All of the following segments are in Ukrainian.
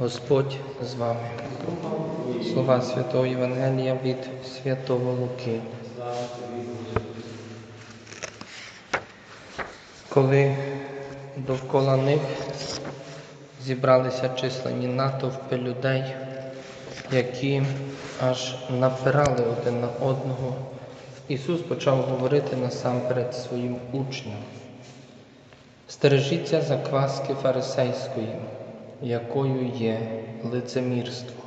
Господь з вами. Слова Святого Євангелія від Святого Луки. Коли довкола них зібралися численні натовпи людей, які аж напирали один на одного, Ісус почав говорити насамперед своїм учням. Стережіться закваски фарисейської, якою є лицемірство.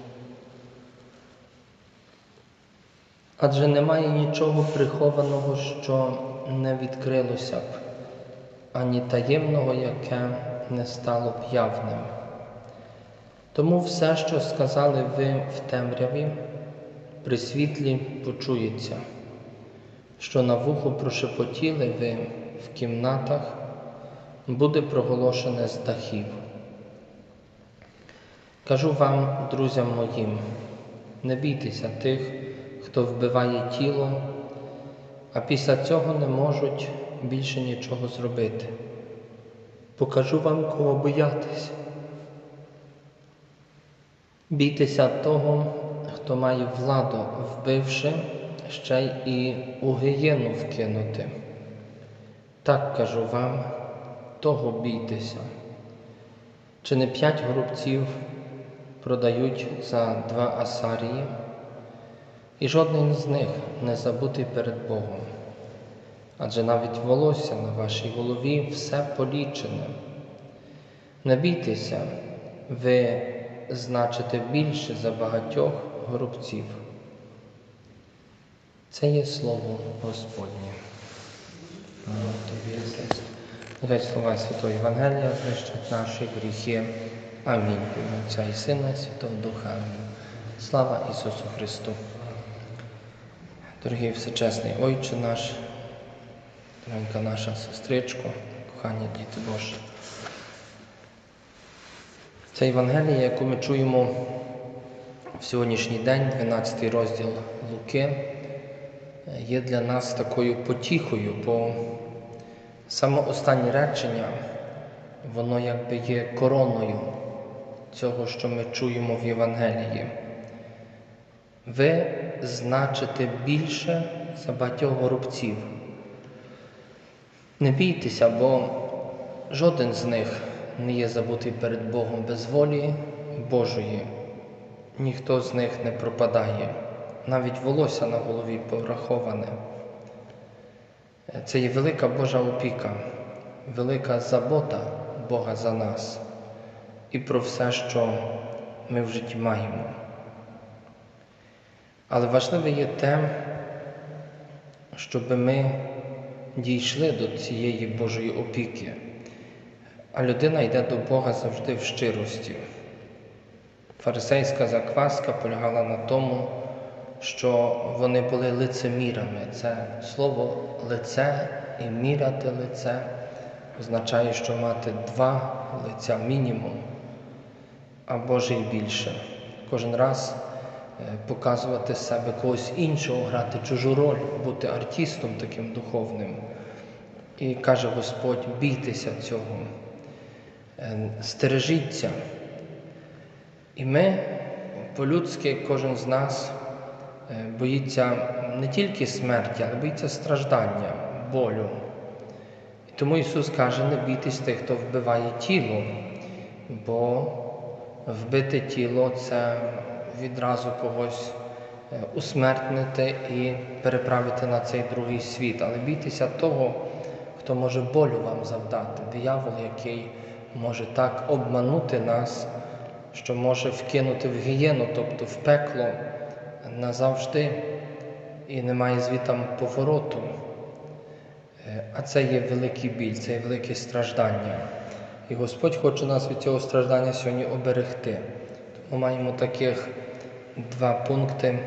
Адже немає нічого прихованого, що не відкрилося б, ані таємного, яке не стало б явним. Тому все, що сказали ви в темряві, при світлі почується, що на вухо прошепотіли ви в кімнатах, буде проголошене з дахів. Кажу вам, друзям моїм, не бійтеся тих, хто вбиває тіло, а після цього не можуть більше нічого зробити. Покажу вам, кого боятися. Бійтеся того, хто має владу, вбивши, ще й і у гієну вкинути. Так кажу вам, того бійтеся. Чи не п'ять горобців продають за два асарії, і жоден з них не забутий перед Богом. Адже навіть волосся на вашій голові все полічене. Не бійтеся, ви значите більше за багатьох горобців. Це є слово Господнє. Тобі, слова Святого Євангелія знищать наші гріхи. Амінь. Отця і Сина, Святого Духа. Амінь. Слава Ісусу Христу. Дорогий всечесний Ойче наш, дорогенька наша сестричко, кохані діти Божі. Це Євангелія, яку ми чуємо в сьогоднішній день, 12 розділ Луки, є для нас такою потіхою, бо саме останнє речення, воно якби є короною цього, що ми чуємо в Євангелії. Ви значите більше за багатьох горобців. Не бійтеся, бо жоден з них не є забутий перед Богом без волі Божої. Ніхто з них не пропадає, навіть волосся на голові пораховане. Це є велика Божа опіка, велика забота Бога за нас і про все, що ми в житті маємо. Але важливе є те, щоб ми дійшли до цієї Божої опіки, а людина йде до Бога завжди в щирості. Фарисейська закваска полягала на тому, що вони були лицемірами. Це слово лице і міряти лице означає, що мати два лиця мінімум, а Боже й більше. Кожен раз показувати себе когось іншого, грати чужу роль, бути артистом таким духовним. І каже Господь, бійтеся цього, стережіться. І ми, по-людськи, кожен з нас боїться не тільки смерті, але боїться страждання, болю. І тому Ісус каже, не бійтесь тих, хто вбиває тіло, бо вбите тіло це відразу когось усмертнити і переправити на цей другий світ. Але бійтеся того, хто може болю вам завдати, диявол, який може так обманути нас, що може вкинути в гієну, тобто в пекло назавжди, і немає звітам повороту. А це є великий біль, це є велике страждання. І Господь хоче нас від цього страждання сьогодні оберегти. Ми маємо таких два пункти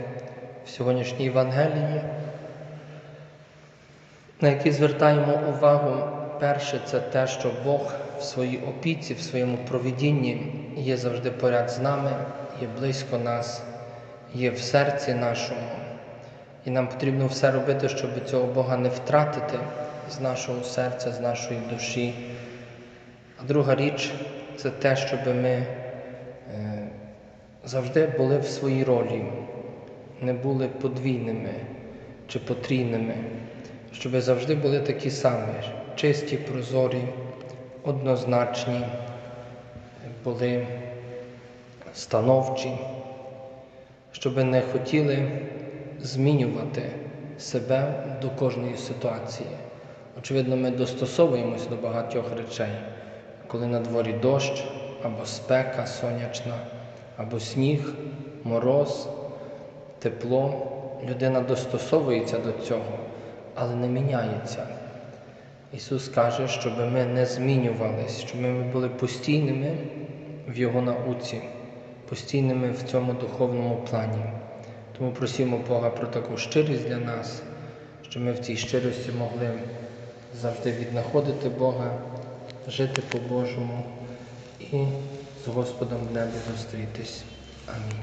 в сьогоднішній Євангелії, на які звертаємо увагу. Перше, це те, що Бог в своїй опіці, в своєму провідінні є завжди поряд з нами, є близько нас, є в серці нашому. І нам потрібно все робити, щоб цього Бога не втратити з нашого серця, з нашої душі. Друга річ це те, щоб ми завжди були в своїй ролі, не були подвійними чи потрійними, щоб завжди були такі самі, чисті, прозорі, однозначні, були становчі, щоб не хотіли змінювати себе до кожної ситуації. Очевидно, ми достосовуємось до багатьох речей, коли на дворі дощ або спека сонячна, або сніг, мороз, тепло. Людина достосовується до цього, але не міняється. Ісус каже, щоб ми не змінювались, щоб ми були постійними в Його науці, постійними в цьому духовному плані. Тому просимо Бога про таку щирість для нас, щоб ми в цій щирості могли завжди віднаходити Бога, жити по-божому і з Господом в небі зустрітись. Амінь.